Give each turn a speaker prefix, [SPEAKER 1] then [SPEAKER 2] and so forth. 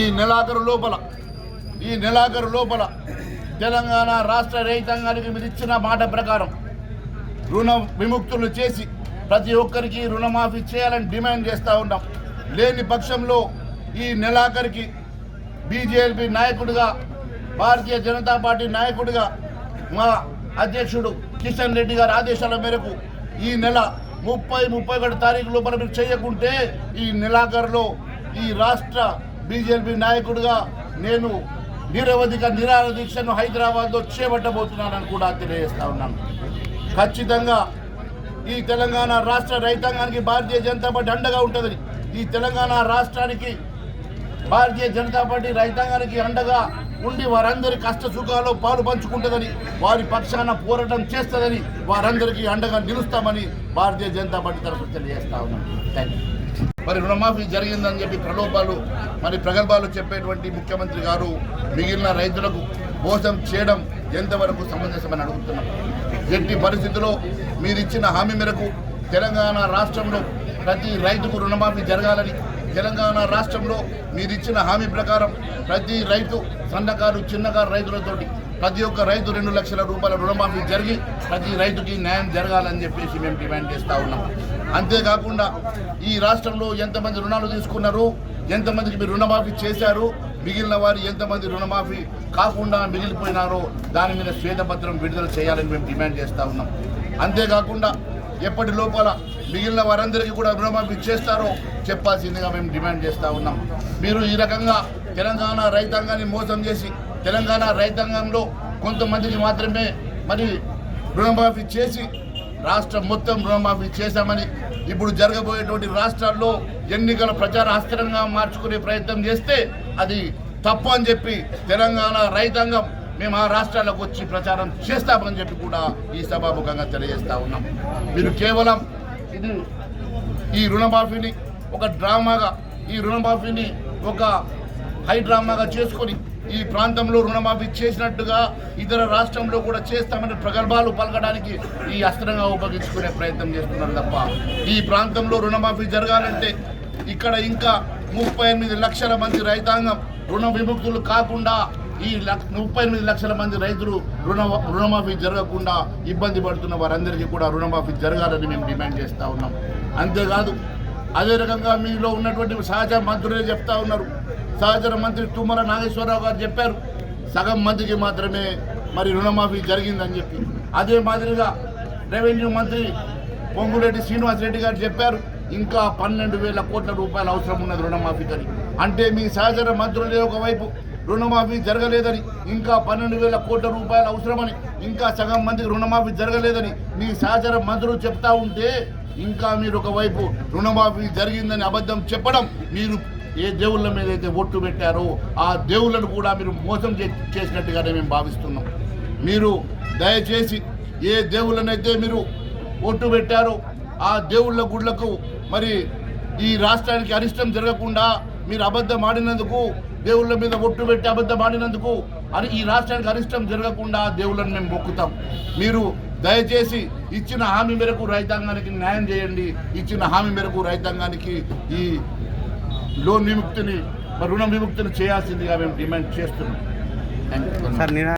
[SPEAKER 1] ఈ నెలాఖరు లోపల ఈ నెలాఖరు లోపల తెలంగాణ రాష్ట్ర రైతాంగానికి మీరు ఇచ్చిన మాట ప్రకారం రుణ విముక్తులు చేసి ప్రతి ఒక్కరికి రుణమాఫీ చేయాలని డిమాండ్ చేస్తూ ఉన్నాం. లేని పక్షంలో ఈ నెలాఖరికి బీజేపీ నాయకుడిగా భారతీయ జనతా పార్టీ నాయకుడిగా మా అధ్యక్షుడు కిషన్ రెడ్డి గారి ఆదేశాల మేరకు ఈ నెల ముప్పై ముప్పై ఒకటి తారీఖు లోపల మీరు చేయకుంటే ఈ నెలాఖరులో ఈ రాష్ట్ర బీజేపీ నాయకుడిగా నేను నిరవధిక నిరాహార దీక్షను హైదరాబాద్లో చేపట్టబోతున్నానని కూడా తెలియజేస్తా ఉన్నాను. ఖచ్చితంగా ఈ తెలంగాణ రాష్ట్ర రైతాంగానికి భారతీయ జనతా పార్టీ అండగా ఉంటుంది ఈ తెలంగాణ రాష్ట్రానికి భారతీయ జనతా పార్టీ రైతాంగానికి అండగా ఉండి వారందరి కష్ట సుఖాల్లో పాలు పంచుకుంటుందని వారి పక్షాన పోరాటం చేస్తుందని వారందరికీ అండగా నిలుస్తామని భారతీయ జనతా పార్టీ తరఫు తెలియజేస్తా ఉన్నాం థ్యాంక్ యూ మరి రుణమాఫీ జరిగిందని చెప్పి ప్రలోభాలు మరి ప్రగల్భాలు చెప్పేటువంటి ముఖ్యమంత్రి గారు మిగిలిన రైతులకు మోసం చేయడం ఎంతవరకు సమంజసమని అడుగుతున్నాం. ఎట్టి పరిస్థితుల్లో మీరు ఇచ్చిన హామీ మేరకు తెలంగాణ రాష్ట్రంలో ప్రతి రైతుకు రుణమాఫీ జరగాలని తెలంగాణ రాష్ట్రంలో మీరు ఇచ్చిన హామీ ప్రకారం ప్రతి రైతు సన్నకారు చిన్నకారు రైతులతోటి ప్రతి ఒక్క రైతు రెండు లక్షల రూపాయల రుణమాఫీ జరిగి ప్రతి రైతుకి న్యాయం జరగాలని చెప్పేసి మేము డిమాండ్ చేస్తూ ఉన్నాం. అంతేకాకుండా ఈ రాష్ట్రంలో ఎంతమంది రుణాలు తీసుకున్నారు ఎంతమందికి మీరు రుణమాఫీ చేశారు మిగిలిన వారు ఎంతమంది రుణమాఫీ కాకుండా మిగిలిపోయినారో దాని మీద శ్వేతపత్రం విడుదల చేయాలని మేము డిమాండ్ చేస్తూ ఉన్నాం. అంతేకాకుండా ఎప్పటి లోపల మిగిలిన వారందరికీ కూడా రుణమాఫీ చేస్తారో చెప్పాల్సిందిగా మేము డిమాండ్ చేస్తూ ఉన్నాం. మీరు ఈ రకంగా తెలంగాణ రైతాంగాన్ని మోసం చేసి తెలంగాణ రైతాంగంలో కొంతమందికి మాత్రమే మరి రుణమాఫీ చేసి రాష్ట్రం మొత్తం రుణమాఫీ చేశామని ఇప్పుడు జరగబోయేటువంటి రాష్ట్రాల్లో ఎన్నికల ప్రచార అస్త్రంగా మార్చుకునే ప్రయత్నం చేస్తే అది తప్పు అని చెప్పి తెలంగాణ రైతాంగం మేము ఆ రాష్ట్రాలకు వచ్చి ప్రచారం చేస్తామని చెప్పి కూడా ఈ సభాముఖంగా తెలియజేస్తా ఉన్నాం. మీరు కేవలం ఇది ఈ రుణమాఫీని ఒక డ్రామాగా ఈ రుణమాఫీని ఒక హై డ్రామాగా చేసుకొని ఈ ప్రాంతంలో రుణమాఫీ చేసినట్టుగా ఇతర రాష్ట్రంలో కూడా చేస్తామని ప్రగల్భాలు పలకడానికి ఈ అస్త్రంగా ఉపయోగించుకునే ప్రయత్నం చేస్తున్నారు తప్ప ఈ ప్రాంతంలో రుణమాఫీ జరగాలంటే ఇక్కడ ఇంకా ముప్పై ఎనిమిది లక్షల మంది రైతాంగం రుణ విముక్తులు కాకుండా ఈ ముప్పై ఎనిమిది లక్షల మంది రైతులు రుణ రుణమాఫీ జరగకుండా ఇబ్బంది పడుతున్న వారందరికీ కూడా రుణమాఫీ జరగాలని మేము డిమాండ్ చేస్తూ ఉన్నాం. అంతేకాదు అదే రకంగా మీలో ఉన్నటువంటి సహజ మంత్రులే చెప్తా ఉన్నారు. సహచర మంత్రి తుమ్మల నాగేశ్వరరావు గారు చెప్పారు సగం మందికి మాత్రమే మరి రుణమాఫీ జరిగిందని చెప్పి. అదే మాదిరిగా రెవెన్యూ మంత్రి పొంగులేటి శ్రీనివాస్ రెడ్డి గారు చెప్పారు ఇంకా పన్నెండు వేల కోట్ల రూపాయలు అవసరం ఉన్నది రుణమాఫీకని అంటే మీ సహచర మంత్రులే ఒకవైపు రుణమాఫీ జరగలేదని ఇంకా పన్నెండు వేల కోట్ల రూపాయలు అవసరమని ఇంకా సగం మందికి రుణమాఫీ జరగలేదని మీ సహచర మంత్రులు చెప్తా ఉంటే ఇంకా మీరు ఒకవైపు రుణమాఫీ జరిగిందని అబద్ధం చెప్పడం మీరు ఏ దేవుళ్ళ మీద అయితే ఒట్టు పెట్టారో ఆ దేవుళ్ళను కూడా మీరు మోసం చే- చేసినట్టుగానే మేము భావిస్తున్నాం. మీరు దయచేసి ఏ దేవుళ్ళనైతే మీరు ఒట్టు పెట్టారో ఆ దేవుళ్ళ గుళ్ళకు మరి ఈ రాష్ట్రానికి అరిష్టం జరగకుండా మీరు అబద్ధం ఆడినందుకు దేవుళ్ళ మీద ఒట్టు పెట్టి అబద్ధం ఆడినందుకు అని ఈ రాష్ట్రానికి అరిష్టం జరగకుండా దేవుళ్ళని మేము మొక్కుతాం. మీరు దయచేసి ఇచ్చిన హామీ మేరకు రైతాంగానికి న్యాయం చేయండి. ఇచ్చిన హామీ మేరకు రైతాంగానికి ఈ లోన్ విముక్తిని రుణ విముక్తిని చేయాల్సిందిగా మేము డిమాండ్ చేస్తున్నాం.
[SPEAKER 2] సార్